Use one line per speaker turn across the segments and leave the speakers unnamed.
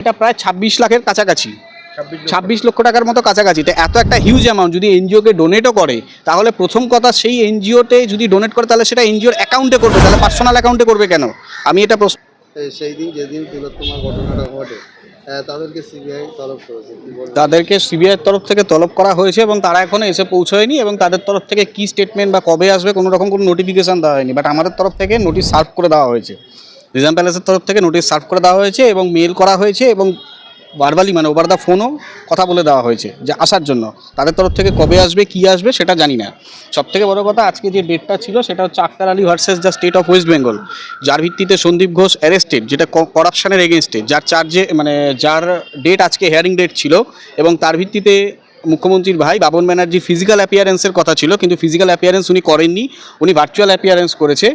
এটা প্রায় ছাব্বিশ লাখের কাছাকাছি।
ছাব্বিশ লক্ষ।
টাকার মতো কাছাকাছি। তো এত একটা হিউজ অ্যামাউন্ট যদি এনজিওকে ডোনেটও করে তাহলে প্রথম কথা সেই এনজিওতে যদি ডোনেট করে তাহলে সেটা এনজিওর অ্যাকাউন্টে করবে তাহলে পার্সোনাল অ্যাকাউন্টে করবে কেন? আমি এটা প্রশ্ন
সেই দিন যেদিন তিলোত্তমার ঘটনাটা ঘটে তাদেরকে সিবিআই তলব করেছে
তাদেরকে সিবিআইয়ের তরফ থেকে তলব করা হয়েছে এবং তারা এখনও এসে পৌঁছয়নি এবং তাদের তরফ থেকে কি স্টেটমেন্ট বা কবে আসবে কোনো রকম কোনো নোটিফিকেশন দেওয়া হয়নি বাট আমাদের তরফ থেকে নোটিশ সার্ভ করে দেওয়া হয়েছে। রিজার্ভ প্যালেসের তরফ থেকে নোটিশ সার্ভ করে দেওয়া হয়েছে এবং মেল করা হয়েছে এবং ভার্বালি মানে ওভার দ্য ফোনও কথা বলে দেওয়া হয়েছে যে আসার জন্য। তাদের তরফ থেকে কবে আসবে, কি আসবে সেটা জানি না। সব থেকে বড় কথা আজকে যে ডেটটা ছিল সেটা হচ্ছে Akhtar Ali versus the state of West Bengal যার ভিত্তিতে সন্দীপ ঘোষ অ্যারেস্টেড যেটা করাপশনের এগেনস্টে যার চার্জে মানে যার ডেট আজকে হেয়ারিং ডেট ছিল এবং তার ভিত্তিতে মুখ্যমন্ত্রীর ভাই বাবন ব্যানার্জি ফিজিক্যাল অ্যাপিয়ারেন্সের কথা ছিল কিন্তু ফিজিক্যাল অ্যাপিয়ারেন্স উনি করেননি। উনি ভার্চুয়াল অ্যাপিয়ারেন্স করেছে।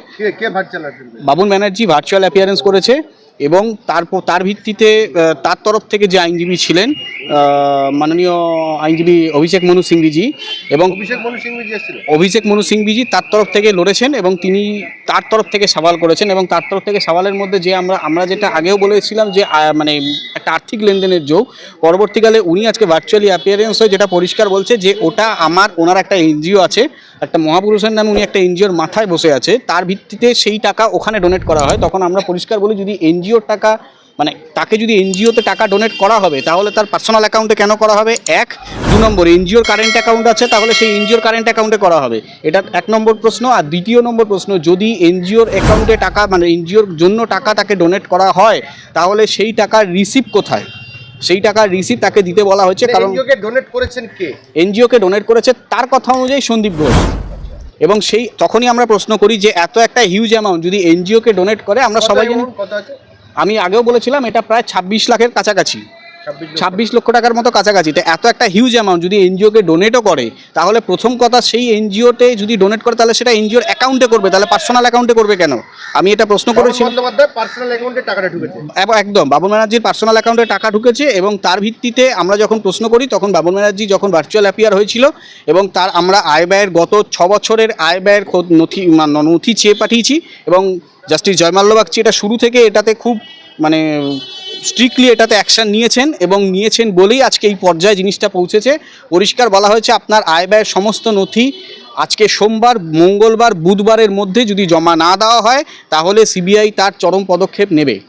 বাবুল ব্যানার্জি ভার্চুয়াল অ্যাপিয়ারেন্স করেছে। এবং তারপর তার ভিত্তিতে তার তরফ থেকে যে আইনজীবী ছিলেন মাননীয় আইনজীবী অভিষেক মনু সিংভিজি এবং
অভিষেক মনু সিংহ জি
অভিষেক মনু সিংভিজি তার তরফ থেকে লড়েছেন এবং তিনি তার তরফ থেকে সওয়াল করেছেন এবং তার তরফ থেকে সওয়ালের মধ্যে যে আমরা আমরা যেটা আগেও বলেছিলাম যে মানে একটা আর্থিক লেনদেনের যোগ পরবর্তীকালে উনি আজকে ভার্চুয়ালি অ্যাপিয়ারেন্স হয়ে যেটা পরিষ্কার বলছে যে ওটা আমার ওনার একটা এনজিও আছে একটা মহাপুরুষের নামে উনি একটা এনজিওর মাথায় বসে আছে তার ভিত্তিতে সেই টাকা ওখানে ডোনেট করা হয়। তখন আমরা পরিষ্কার বলি যদি এনজিওর টাকা মানে তাকে যদি এনজিওতে টাকা ডোনেট করা হবে তাহলে তার পার্সোনাল অ্যাকাউন্টে কেন করা হবে? এক দু নম্বর এনজিওর কারেন্ট অ্যাকাউন্ট আছে তাহলে সেই এনজিওর কারেন্ট অ্যাকাউন্টে করা হবে। এটা এক নম্বর প্রশ্ন। আর দ্বিতীয় নম্বর প্রশ্ন যদি এনজিওর অ্যাকাউন্টে টাকা মানে এনজিওর জন্য টাকা তাকে ডোনেট করা হয় তাহলে সেই টাকার রিসিভ কোথায়? সেই টাকার রিসিভ তাকে দিতে বলা হয়েছে কারণ
এনজিওকে ডোনেট করেছেন কে?
এনজিওকে ডোনেট করেছে তার কথা অনুযায়ী সন্দীপ ঘোষ। এবং সেই তখনই আমরা প্রশ্ন করি যে এত একটা হিউজ অ্যামাউন্ট যদি এনজিওকে ডোনেট করে আমরা সবাই জানি আমি আগেও বলেছিলাম এটা প্রায় ছাব্বিশ লাখের কাছাকাছি।
ছাব্বিশ লক্ষ।
টাকার মতো কাছাকাছি। তো এত একটা হিউজ অ্যামাউন্ট যদি এনজিওকে ডোনেটও করে তাহলে প্রথম কথা সেই এনজিওতে যদি ডোনেট করে তাহলে সেটা এনজিওর অ্যাকাউন্টে করবে। তাহলে পার্সোনাল অ্যাকাউন্টে করবে কেন? আমি এটা প্রশ্ন করেছি একদম। বাবুল ব্যানার্জির পার্সোনাল অ্যাকাউন্টে টাকা ঢুকেছে এবং তার ভিত্তিতে আমরা যখন প্রশ্ন করি তখন বাবুল ব্যানার্জি যখন ভার্চুয়াল অ্যাপিয়ার হয়েছিল এবং তার আমরা আয় ব্যয়ের গত ছ বছরের আয় ব্যয়ের নথি মানে নথি চেয়ে পাঠিয়েছি এবং জাস্টিস জয়মাল্য বাগচি এটা শুরু থেকে এটাতে খুব মানে স্ট্রিক্টলি এটাতে অ্যাকশন নিয়েছেন এবং নিয়েছেন বলেই আজকে এই পর্যায়ে জিনিসটা পৌঁছেছে। পরিষ্কার বলা হয়েছে আপনার আয় ব্যয়ের সমস্ত নথি আজকে সোমবার মঙ্গলবার বুধবারের মধ্যে যদি জমা না দেওয়া হয় তাহলে সিবিআই তার চরম পদক্ষেপ নেবে।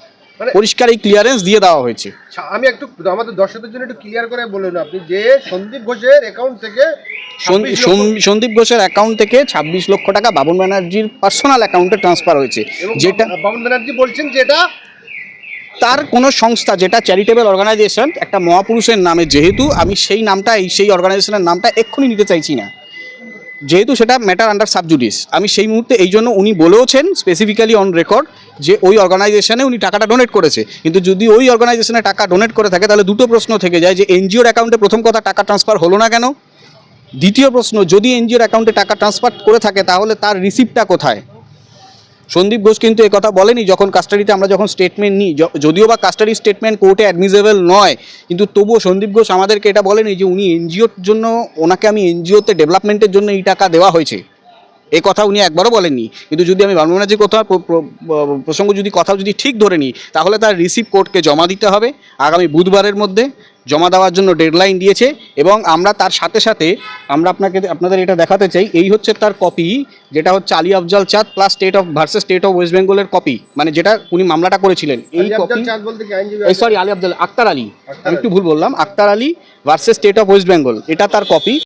মানে-
পরিষ্কার এই ক্লিয়ারেন্স দিয়ে দেওয়া হয়েছে।
আচ্ছা, আমি একটু আমাদের দর্শকদের জন্য একটু ক্লিয়ার করে বলুন আপনি যে সন্দীপ ঘোষের অ্যাকাউন্ট থেকে
সন-
26 লক্ষ-
সন- সন্দীপ ঘোষের অ্যাকাউন্ট থেকে ছাব্বিশ লক্ষ টাকা বাবন ব্যানার্জির পার্সোনাল অ্যাকাউন্টে ট্রান্সফার হয়েছে। যেটা
বাবুল ব্যানার্জি বলছেন যে এটা
তার কোনো সংস্থা যেটা চ্যারিটেবল অর্গানাইজেশন একটা মহাপুরুষের নামে যেহেতু আমি সেই নামটা এই সেই অর্গানাইজেশনের নামটা এক্ষুনি নিতে চাইছি না। যেহেতু সেটা ম্যাটার আন্ডার সাবজুডিস আমি সেই মুহূর্তে এই জন্য উনি বলেওছেন স্পেসিফিক্যালি অন রেকর্ড যে ওই অর্গানাইজেশনে উনি টাকাটা ডোনেট করেছে। কিন্তু যদি ওই অর্গানাইজেশনে টাকা ডোনেট করে থাকে, তাহলে দুটো প্রশ্ন থেকে যায় যে এনজিওর অ্যাকাউন্টে প্রথম কথা টাকা ট্রান্সফার হলো না কেন? দ্বিতীয় প্রশ্ন, যদি এনজিওর অ্যাকাউন্টে টাকা ট্রান্সফার করে থাকে, তাহলে তার রিসিপ্টটা কোথায়? সন্দীপ ঘোষ কিন্তু কথা বলেনি, যখন কাস্টাডিতে আমরা যখন স্টেটমেন্ট নিই যদিও বা কাস্টাডি স্টেটমেন্ট কোর্টে অ্যাডমিসেবল নয়, কিন্তু তবুও সন্দীপ ঘোষ আমাদেরকে এটা বলেনি যে উনি এনজিওর জন্য, ওনাকে আমি এনজিওতে ডেভেলপমেন্টের জন্য এই টাকা দেওয়া হয়েছে। এ কথা উনি একবারও বলেননি। কিন্তু যদি আমি বাবু ব্যানার্জির কথা প্র- প্র- প্রসঙ্গ যদি কথা যদি ঠিক ধরে নিই, তাহলে তার রিসিভ কোর্টকে জমা দিতে হবে। আগামী বুধবারের মধ্যে জমা দেওয়ার জন্য ডেডলাইন দিয়েছে এবং আমরা তার সাথে সাথে আমরা আপনাকে আপনাদের এটা দেখাতে চাই এই হচ্ছে তার কপি যেটা হচ্ছে Ali Afzal Chand plus state of versus state of West বেঙ্গলের কপি মানে যেটা উনি মামলাটা করেছিলেন এই কপি এই সরি আলী আফজাল আক্তার আলী আমি একটু ভুল বললাম Akhtar Ali versus state of West Bengal এটা তার কপি